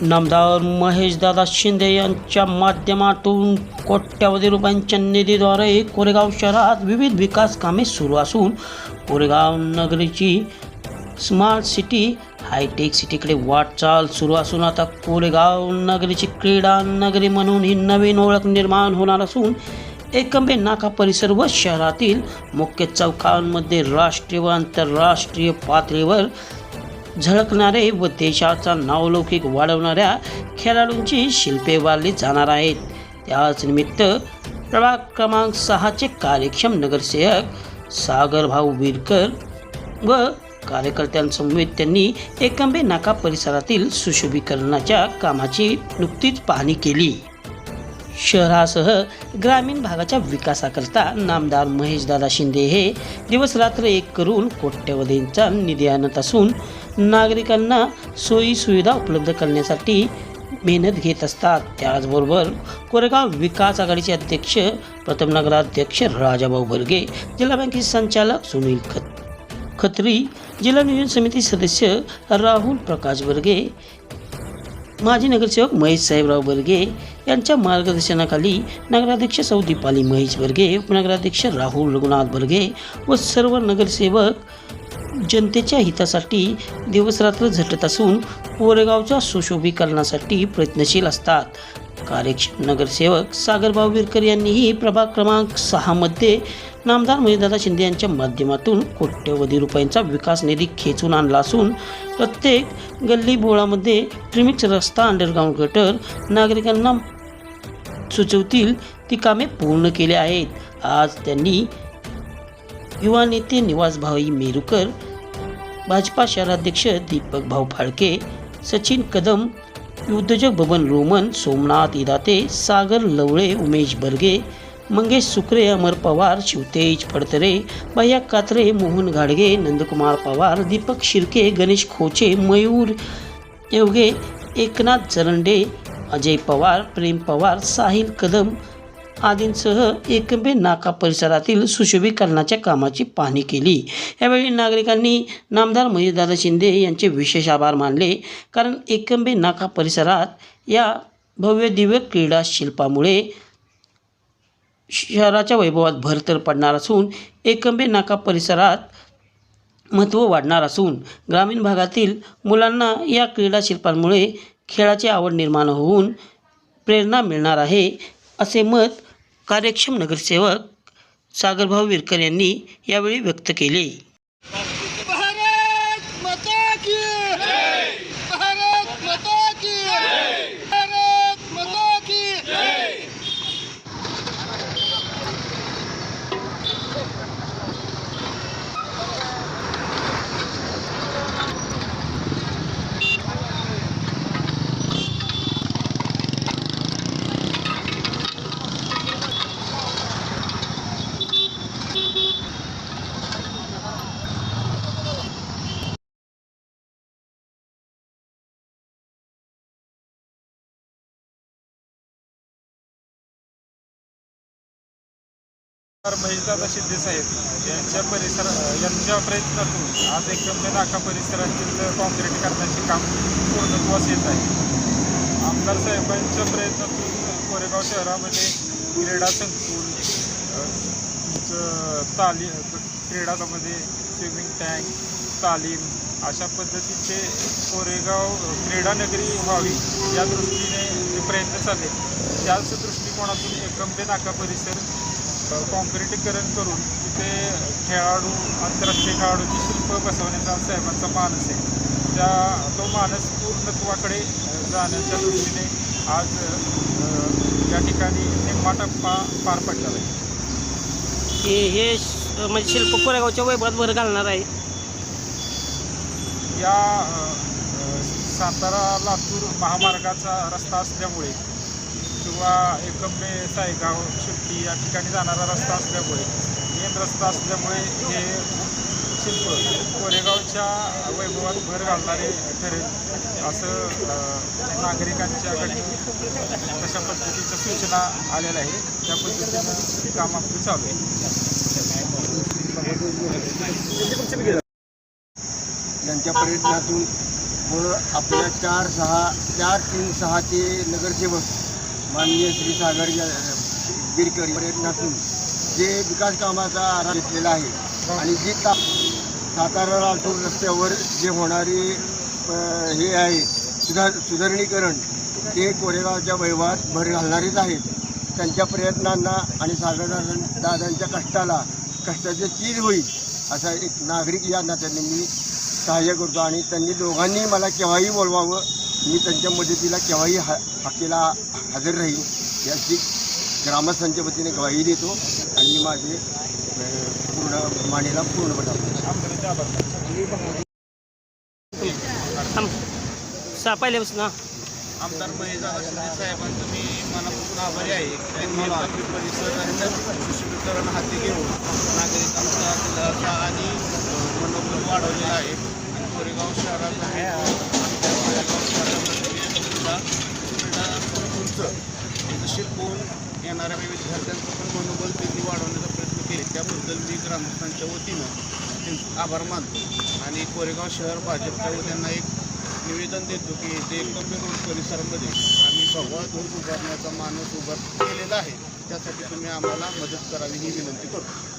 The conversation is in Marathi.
नामदार महेशदादा शिंदे यांच्या माध्यमातून कोट्यावधी रुपयांच्या निधीद्वारे कोरेगाव शहरात विविध विकास कामे सुरू असून कोरेगाव नगरीची स्मार्ट सिटी हायटेक सिटीकडे वाटचाल सुरू असून आता कोरेगाव नगरीची क्रीडा नगरी म्हणून ही नवीन ओळख निर्माण होणार असून एकंबे नाका परिसर व शहरातील मुख्य चौकांमध्ये राष्ट्रीय व आंतरराष्ट्रीय पातळीवर झळकणारे व देशाचा नावलौकिक वाढवणाऱ्या खेळाडूंची शिल्पे वाढली जाणार आहेत. त्याच निमित्त प्रभाग क्रमांक सहाचे कार्यक्षम नगरसेवक सागर भाऊ विरकर व कार्यकर्त्यांसमवेत त्यांनी एकंबे नाका परिसरातील सुशोभीकरणाच्या कामाची नुकतीच पाहणी केली. शहरासह ग्रामीण भागाच्या विकासाकरता नामदार महेशदादा शिंदे हे दिवसरात्र एक करून कोट्यवधींचा निधी आणत असून नागरिकांना सोयीसुविधा उपलब्ध करण्यासाठी मेहनत घेत असतात. त्याचबरोबर कोरेगाव विकास आघाडीचे अध्यक्ष प्रथम नगराध्यक्ष राजाभाऊ बर्गे जिल्हा बँकेचे संचालक सुनील खत खत्री जिल्हा नियोजन समिती सदस्य राहुल प्रकाश बर्गे माजी नगरसेवक महेश साहेबराव बर्गे यांच्या मार्गदर्शनाखाली नगराध्यक्ष सौ दीपाली महेश बर्गे उपनगराध्यक्ष राहुल रघुनाथ बर्गे व सर्व नगरसेवक जनतेच्या हितासाठी दिवसरात्र झटत असून कोरेगावच्या सुशोभीकरणासाठी प्रयत्नशील असतात. कार्यक्षम नगरसेवक सागरभाऊ विरकर यांनीही प्रभाग क्रमांक सहामध्ये नामदार महेशदादा शिंदे यांच्या माध्यमातून कोट्यवधी रुपयांचा विकास निधी खेचून आणला असून प्रत्येक गल्ली बोळामध्ये क्रिमिक्स रस्ता अंडरग्राऊंड गटर नागरिकांना सुचवतील ती कामे पूर्ण केली आहेत. आज त्यांनी युवा नेते निवासभाई मेरुकर भाजपा शहराध्यक्ष दीपक भाऊ फाळके सचिन कदम उद्योजक बबन रोमन सोमनाथ इदाते सागर लवळे उमेश बर्गे मंगेश सुकरे अमर पवार शिवतेज फडतरे भैया कात्रे मोहन घाडगे नंदकुमार पवार दीपक शिर्के गणेश खोचे मयूर येवगे एकनाथ चरंडे अजय पवार प्रेम पवार साहिल कदम आदींसह एकंबे नाका परिसरातील सुशोभीकरणाच्या कामाची पाहणी केली. यावेळी नागरिकांनी नामदार महेशदादा शिंदे यांचे विशेष आभार मानले कारण एकंबे नाका परिसरात या भव्य दिव्य क्रीडा शिल्पामुळे शहराच्या वैभवात भर तर पडणार असून एकंबे नाका परिसरात महत्त्व वाढणार असून ग्रामीण भागातील मुलांना या क्रीडा शिल्पांमुळे खेळाची आवड निर्माण होऊन प्रेरणा मिळणार आहे असे मत कार्यक्षम नगरसेवक सागरभाऊ विरकर यांनी यावेळी व्यक्त केले भारत माता की भारत माता की भारत माता की तर महेशदादा शिंदे साहेब यांच्या परिसर यांच्या प्रयत्नातून आज एकदम नाका परिसरातील काँक्रीट करण्याचे काम पूर्णत्वास येत आहे. आमदार साहेबांच्या प्रयत्नातून कोरेगाव शहरामध्ये क्रीडा संकुल अ, तालीम क्रीडामध्ये स्विमिंग टँक तालीम अशा पद्धतीचे कोरेगाव क्रीडानगरी व्हावी या दृष्टीने जे प्रयत्न चालले त्याच दृष्टिकोनातून एकंबे नाका परिसर कॉन्क्रिटीकरण करून तिथे खेळाडू आंतरराष्ट्रीय खेळाडूची शिल्प बसवण्याचा साहेबांचा मानस आहे. त्या तो मानस पूर्णत्वाकडे जाण्याच्या दृष्टीने आज या ठिकाणी निम्मा टप्पा पार पडलेला आहे. हे हे म्हणजे शिल्प कोरेगावच्या वैभवात भर घालणार आहे. या सातारा लातूर महामार्गाचा रस्ता असल्यामुळे किंवा एकंबे सायगाव शिट्टी या ठिकाणी जाणारा रस्ता असल्यामुळे मेन रस्ता असल्यामुळे हे शिल्प कोरेगावच्या वैभवात भर घालणारे ठरेल असं नागरिकांच्या नागरिकांच्याकडे तशा पद्धतीच्या सूचना आलेल्या आहेत. त्या पद्धतीनं काम आपलं चालू आहे यांच्या प्रयत्नातून व आपल्या चार सहा चार तीन सहाचे नगरसेवक माननीय श्री सागर या- गिरकर पर्यटनातून जे विकास कामाचा आराख घेतलेला आहे आणि जी ता सातारा लालपूर रस्त्यावर जे होणारी हे आहे सुधार सुधारणीकरण ते कोरेगावच्या वैवात भर घालणारेच आहेत त्यांच्या प्रयत्नांना आणि सागर दादांच्या कष्टाला कष्टाचे चीज होईल असा एक नागरिक या नात्याने मी सहाय्य करतो आणि त्यांनी दोघांनी मला केव्हाही बोलवावं मी त्यांच्या मदतीला केव्हाही हा हाकेला हजर राहील याची ग्रामस्थांच्या वतीने ग्वाही देतो आणि मी माझे पूर्ण मानेला पूर्ण सा पहिल्यापासून हा. आमदार महेशदादा शिंदे साहेबांचं मी मनापासून आभारी आहे. त्यांनी कमी परिसराचं सुशोभीकरण हाती घेऊन नागरिकांचा दिलासा आणि मनोबल वाढवलेला आहे. आणि कोरेगाव शहराचा आमच्या होऊन येणाऱ्या विद्यार्थ्यांचं पण मनोबल त्यांनी वाढवण्याचा प्रयत्न केले. त्याबद्दल मी ग्रामस्थांच्या वतीनं त्यांचे आभार मानतो. आणि कोरेगाव शहर भाजपच्या त्यांना एक निवेदन देतो की जे कमी रोड परिसरामध्ये आम्ही भगवा ध्वज उभारण्याचा मानस उभार केलेला आहे त्यासाठी तुम्ही आम्हाला मदत करावी ही विनंती करतो.